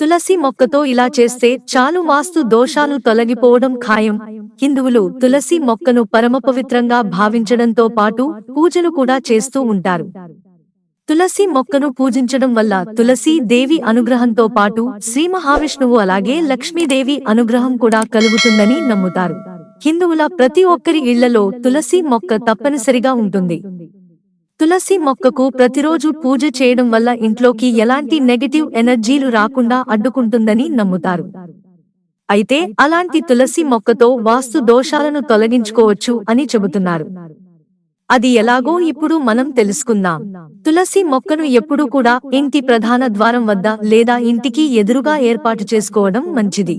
తులసి మొక్కతో ఇలా చేస్తే చాలు వాస్తు దోషాలు తొలగిపోవడం ఖాయం. హిందువులు తులసి మొక్కను పరమ పవిత్రంగా భావించడంతో పాటు పూజలు కూడా చేస్తూ ఉంటారు. తులసి మొక్కను పూజించడం వల్ల తులసి దేవి అనుగ్రహంతో పాటు శ్రీ మహావిష్ణువు అలాగే లక్ష్మీదేవి అనుగ్రహం కూడా కలుగుతుందని నమ్ముతారు. హిందువుల ప్రతి ఒక్కరి ఇళ్ళలో తులసి మొక్క తప్పనిసరిగా ఉంటుంది. తులసి మొక్కకు ప్రతిరోజు పూజ చేయడం వల్ల ఇంట్లోకి ఎలాంటి నెగటివ్ ఎనర్జీలు రాకుండా అడ్డుకుంటుందని నమ్ముతారు. అయితే అలాంటి తులసి మొక్కతో వాస్తు దోషాలను తొలగించుకోవచ్చు అని చెబుతున్నారు. అది ఎలాగో ఇప్పుడు మనం తెలుసుకుందాం. తులసి మొక్కను ఎప్పుడూ కూడా ఇంటి ప్రధాన ద్వారం వద్ద లేదా ఇంటికి ఎదురుగా ఏర్పాటు చేసుకోవడం మంచిది.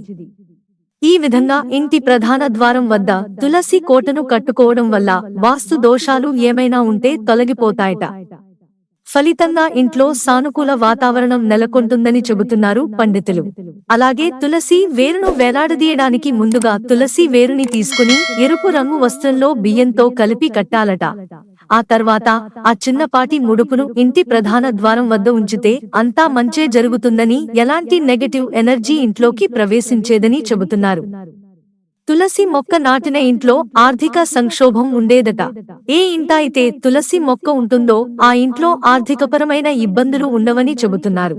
ఈ విధంగా ఇంటి ప్రధాన ద్వారం వద్ద తులసి కోటను కట్టుకోవడం వల్ల వాస్తు దోషాలు ఏమైనా ఉంటే తొలగిపోతాయట. ఫలితంగా ఇంట్లో సానుకూల వాతావరణం నెలకొంటుందని చెబుతున్నారు పండితులు. అలాగే తులసి వేరును వేలాడదీయడానికి ముందుగా తులసి వేరుని తీసుకుని ఎరుపు రంగు వస్త్రంలో బియ్యంతో కలిపి కట్టాలట. ఆ తర్వాత ఆ చిన్నపాటి ముడుపును ఇంటి ప్రధాన ద్వారం వద్ద ఉంచితే అంతా మంచే జరుగుతుందని ఎలాంటి నెగటివ్ ఎనర్జీ ఇంట్లోకి ప్రవేశించేదని చెబుతున్నారు. తులసి మొక్క నాటిన ఇంట్లో ఆర్థిక సంక్షోభం ఉండేదట. ఏ ఇంట అయితే తులసి మొక్క ఉంటుందో ఆ ఇంట్లో ఆర్థికపరమైన ఇబ్బందులు ఉండవని చెబుతున్నారు.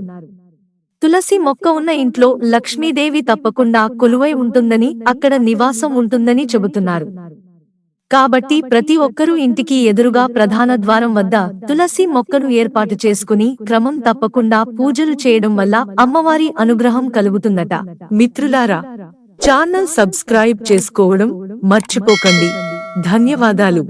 తులసి మొక్క ఉన్న ఇంట్లో లక్ష్మీదేవి తప్పకుండా కొలువై ఉంటుందని అక్కడ నివాసం ఉంటుందని చెబుతున్నారు. కాబట్టి ప్రతి ఒక్కరూ ఇంటికి ఎదురుగా ప్రధాన ద్వారం వద్ద తులసి మొక్కను ఏర్పాటు చేసుకుని క్రమం తప్పకుండా పూజలు చేయడం వల్ల అమ్మవారి అనుగ్రహం కలుగుతుందట. మిత్రులారా ఛానల్ సబ్స్క్రైబ్ చేసుకోవడం మర్చిపోకండి. ధన్యవాదాలు.